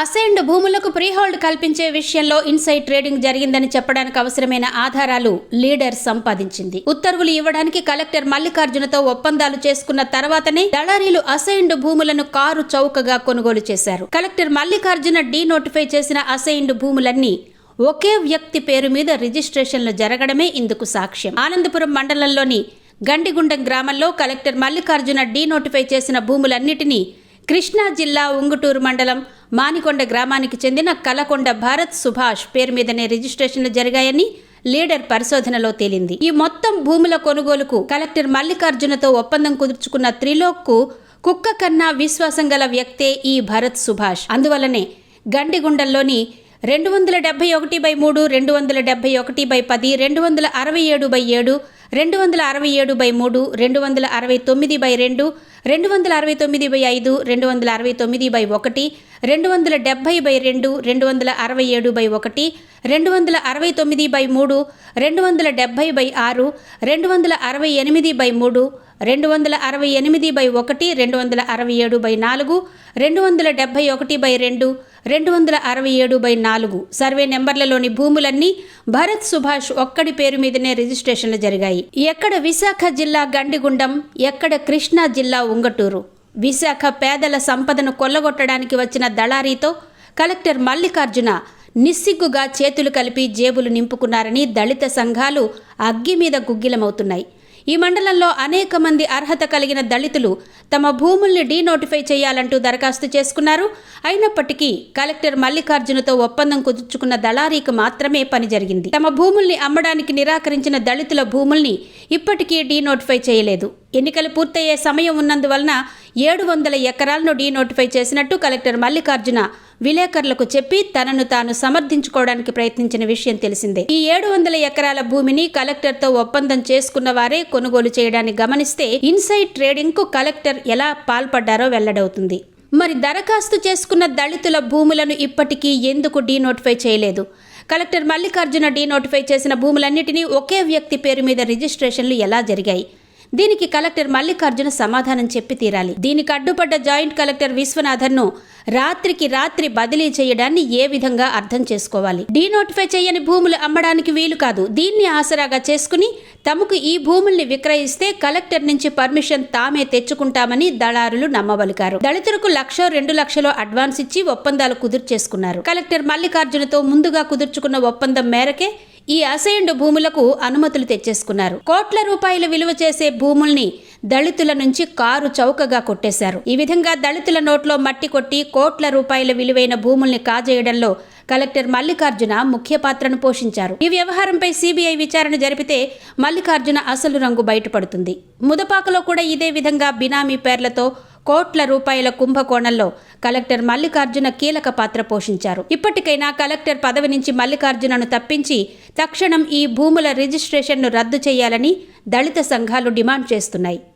Assigned భూములకు ప్రీహోల్డ్ కల్పించే విషయంలో ఇన్సైడ్ ట్రేడింగ్ జరిగిందని చెప్పడానికి అవసరమైన ఆధారాలు లీడర్ సంపాదించింది. ఉత్తర్వులు ఇవ్వడానికి కలెక్టర్ మల్లికార్జునతో ఒప్పందాలు చేసుకున్న తర్వాతనే దళారీలు అసైన్డ్ భూములను కారు చౌకగా కొనుగోలు చేశారు. కలెక్టర్ మల్లికార్జున డీ నోటిఫై చేసిన అసైన్డ్ భూములన్నీ ఒకే వ్యక్తి పేరు మీద రిజిస్ట్రేషన్లు జరగడమే ఇందుకు సాక్ష్యం. ఆనందపురం మండలంలోని గండిగుండం గ్రామంలో కలెక్టర్ మల్లికార్జున డీ నోటిఫై చేసిన భూములన్నిటినీ కృష్ణా జిల్లా ఉంగుటూరు మండలం మానికొండ గ్రామానికి చెందిన కలకొండ భారత్ సుభాష్ పేరు మీదనే రిజిస్ట్రేషన్లు జరిగాయని లీడర్ పరిశోధనలో తేలింది. ఈ మొత్తం భూముల కొనుగోలుకు కలెక్టర్ మల్లికార్జునతో ఒప్పందం కుదుర్చుకున్న త్రిలోక్కు కుక్క కన్నా విశ్వాసం గల వ్యక్తే ఈ భరత్ సుభాష్. అందువలనే గండిగుండంలోని రెండు వందల డెబ్బై ఒకటి బై మూడు రెండు వందల డెబ్బై ఒకటి బై పది రెండు వందల అరవై ఏడు బై ఏడు రెండు వందల అరవై ఏడు బై మూడు రెండు వందల అరవై తొమ్మిది బై రెండు రెండు వందల అరవై తొమ్మిది బై ఐదు రెండు వందల అరవై తొమ్మిది బై ఒకటి రెండు వందల డెబ్బై బై రెండు రెండు వందల అరవై ఏడు బై ఒకటి రెండు వందల అరవై తొమ్మిది బై మూడు రెండు వందల డెబ్బై బై ఆరు రెండు వందల అరవై ఎనిమిది బై మూడు రెండు వందల అరవై ఎనిమిది బై ఒకటి రెండు వందల అరవై ఏడు బై నాలుగు రెండు వందల డెబ్బై ఒకటి బై రెండు రెండు వందల అరవై ఏడు బై నాలుగు సర్వే నెంబర్లలోని భూములన్నీ భరత్ సుభాష్ ఒక్కడి పేరు మీదనే రిజిస్ట్రేషన్లు జరిగాయి. ఎక్కడ విశాఖ జిల్లా గండిగుండం ఎక్కడ కృష్ణా జిల్లా ఉంగటూరు. విశాఖ పేదల సంపదను కొల్లగొట్టడానికి వచ్చిన దళారీతో కలెక్టర్ మల్లికార్జున నిస్సిగ్గుగా చేతులు కలిపి జేబులు నింపుకున్నారని దళిత సంఘాలు అగ్గి మీద గుగ్గిలమవుతున్నాయి. ఈ మండలంలో అనేక మంది అర్హత కలిగిన దళితులు తమ భూముల్ని డీనోటిఫై చేయాలంటూ దరఖాస్తు చేసుకున్నారు. అయినప్పటికీ కలెక్టర్ మల్లికార్జునతో ఒప్పందం కుదుర్చుకున్న దళారీకి మాత్రమే పని జరిగింది. తమ భూముల్ని అమ్మడానికి నిరాకరించిన దళితుల భూముల్ని ఇప్పటికీ డీనోటిఫై చేయలేదు. ఎన్నికలు పూర్తయ్యే సమయం ఉన్నందువలన ఏడు వందల ఎకరాలను డీనోటిఫై చేసినట్టు కలెక్టర్ మల్లికార్జున విలేకరులకు చెప్పి తనను తాను సమర్థించుకోవడానికి ప్రయత్నించిన విషయం తెలిసిందే. ఈ ఏడు వందల ఎకరాల భూమిని కలెక్టర్తో ఒప్పందం చేసుకున్న వారే కొనుగోలు చేయడాన్ని గమనిస్తే ఇన్సైడ్ ట్రేడింగ్కు కలెక్టర్ ఎలా పాల్పడ్డారో వెల్లడవుతుంది. మరి దరఖాస్తు చేసుకున్న దళితుల భూములను ఇప్పటికీ ఎందుకు డీనోటిఫై చేయలేదు? కలెక్టర్ మల్లికార్జున డీనోటిఫై చేసిన భూములన్నిటినీ ఒకే వ్యక్తి పేరు మీద రిజిస్ట్రేషన్లు ఎలా జరిగాయి? దీనికి కలెక్టర్ మల్లికార్జున సమాధానం చెప్పి తీరాలి. దీనికి అడ్డుపడ్డ జాయింట్ కలెక్టర్ విశ్వనాథన్ను రాత్రికి రాత్రి బదిలీ చేయడాన్ని ఏ విధంగా అర్థం చేసుకోవాలి? డీనోటిఫై చేయని భూములు అమ్మడానికి వీలు కాదు. దీన్ని ఆసరాగా చేసుకుని తమకు ఈ భూముల్ని విక్రయిస్తే కలెక్టర్ నుంచి పర్మిషన్ తామే తెచ్చుకుంటామని దళారులు నమ్మబలికారు దళితులకు లక్ష రెండు లక్షలు అడ్వాన్స్ ఇచ్చి ఒప్పందాలు కుదుర్చేసుకున్నారు. కలెక్టర్ మల్లికార్జునతో ముందుగా కుదుర్చుకున్న ఒప్పందం మేరకే ఈ అసైన్డ్ భూములకు అనుమతులు తెచ్చేసుకున్నారు. కోట్ల రూపాయల విలువ చేసే భూముల్ని దళితుల నుంచి కారు చౌకగా కొట్టేశారు. ఈ విధంగా దళితుల నోట్లో మట్టి కొట్టి కోట్ల రూపాయల విలువైన భూముల్ని కాజేయడంలో కలెక్టర్ మల్లికార్జున ముఖ్య పాత్రను పోషించారు. ఈ వ్యవహారంపై సిబిఐ విచారణ జరిపితే మల్లికార్జున అసలు రంగు బయటపడుతుంది. ముదపాకలో కూడా ఇదే విధంగా బినామీ పేర్లతో కోట్ల రూపాయల కుంభకోణంలో కలెక్టర్ మల్లికార్జున కీలక పాత్ర పోషించారు. ఇప్పటికైనా కలెక్టర్ పదవి నుంచి మల్లికార్జునను తప్పించి తక్షణం ఈ భూముల రిజిస్ట్రేషన్ను రద్దు చేయాలని దళిత సంఘాలు డిమాండ్ చేస్తున్నాయి.